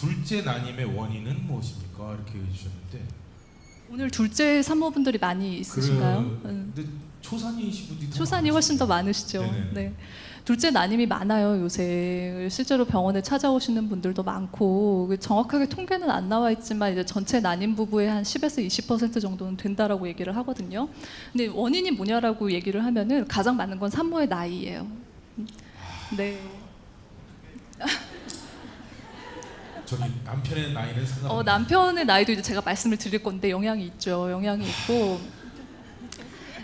둘째 난임의 원인은 무엇입니까? 이렇게 해주셨는데 오늘 둘째 산모분들이 많이 있으신가요? 그- 음. 근데 초산이신 분들이 더 초산이 훨씬 더 많으시죠. 네네. 네. 둘째 난임이 많아요 요새 실제로 병원에 찾아오시는 분들도 많고 그 정확하게 통계는 안 나와 있지만 이제 전체 난임 부부의 한 10에서 20% 정도는 된다라고 얘기를 하거든요. 근데 원인이 뭐냐라고 얘기를 하면은 가장 많은 건 산모의 나이예요. 네. 저기 남편의 나이는 상관. 어, 남편의 나이도 이제 제가 말씀을 드릴 건데 영향이 있죠. 영향이 있고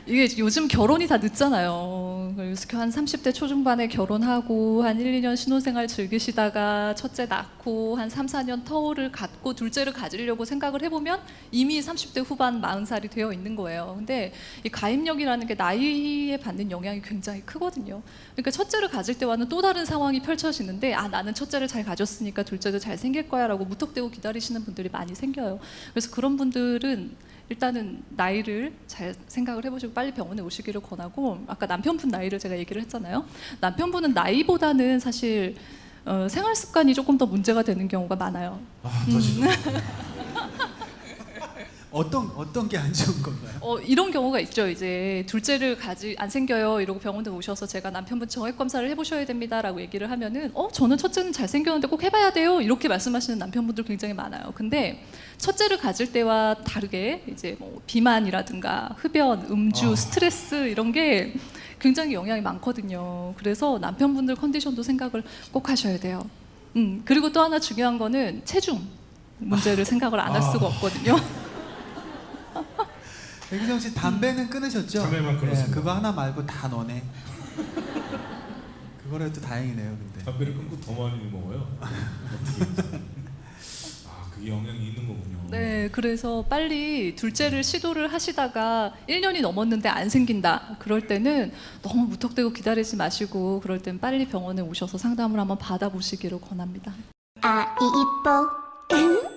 이게 요즘 결혼이 다 늦잖아요. 그래서 한 30대 초중반에 결혼하고 한 1, 2년 신혼생활 즐기시다가 첫째 낳고 한 3, 4년 터울을 갖고 둘째를 가지려고 생각을 해보면 이미 30대 후반 40살이 되어 있는 거예요. 근데 이 가입력이라는 게 나이에 받는 영향이 굉장히 크거든요. 그러니까 첫째를 가질 때와는 또 다른 상황이 펼쳐지는데 아 나는 첫째를 잘 가졌으니까 둘째도 잘 생길 거야라고 무턱대고 기다리시는 분들이 많이 생겨요. 그래서 그런 분들은 일단은 나이를 잘 생각을 해보시고 빨리 병원에 오시기를 권하고 아까 남편분 나이를 제가 얘기를 했잖아요. 남편분은 나이보다는 사실 어, 생활 습관이 조금 더 문제가 되는 경우가 많아요. 아, 더 어떤 어떤 게 안 좋은 건가요? 어, 이런 경우가 있죠. 이제 둘째를 가지 안 생겨요. 이러고 병원에 오셔서 제가 남편분 정액 검사를 해보셔야 됩니다라고 얘기를 하면은 어 저는 첫째는 잘 생겼는데 꼭 해봐야 돼요. 이렇게 말씀하시는 남편분들 굉장히 많아요. 근데 첫째를 가질 때와 다르게 이제 뭐 비만이라든가 흡연, 음주, 아. 스트레스 이런 게 굉장히 영향이 많거든요. 그래서 남편분들 컨디션도 생각을 꼭 하셔야 돼요. 음 그리고 또 하나 중요한 거는 체중 문제를 생각을 안할 아. 수가 없거든요. 백유정 씨 담배는 끊으셨죠? 담배만 끊었습니다. 네, 그거 하나 말고 다 너네. 그거라도 다행이네요, 근데. 담배를 끊고 더 많이 먹어요. 아, 그 영향이 있는 거군요. 네, 그래서 빨리 둘째를 시도를 하시다가 1년이 넘었는데 안 생긴다. 그럴 때는 너무 무턱대고 기다리지 마시고 그럴 땐 빨리 병원에 오셔서 상담을 한번 받아보시기를 권합니다. 아이 이뻐 응?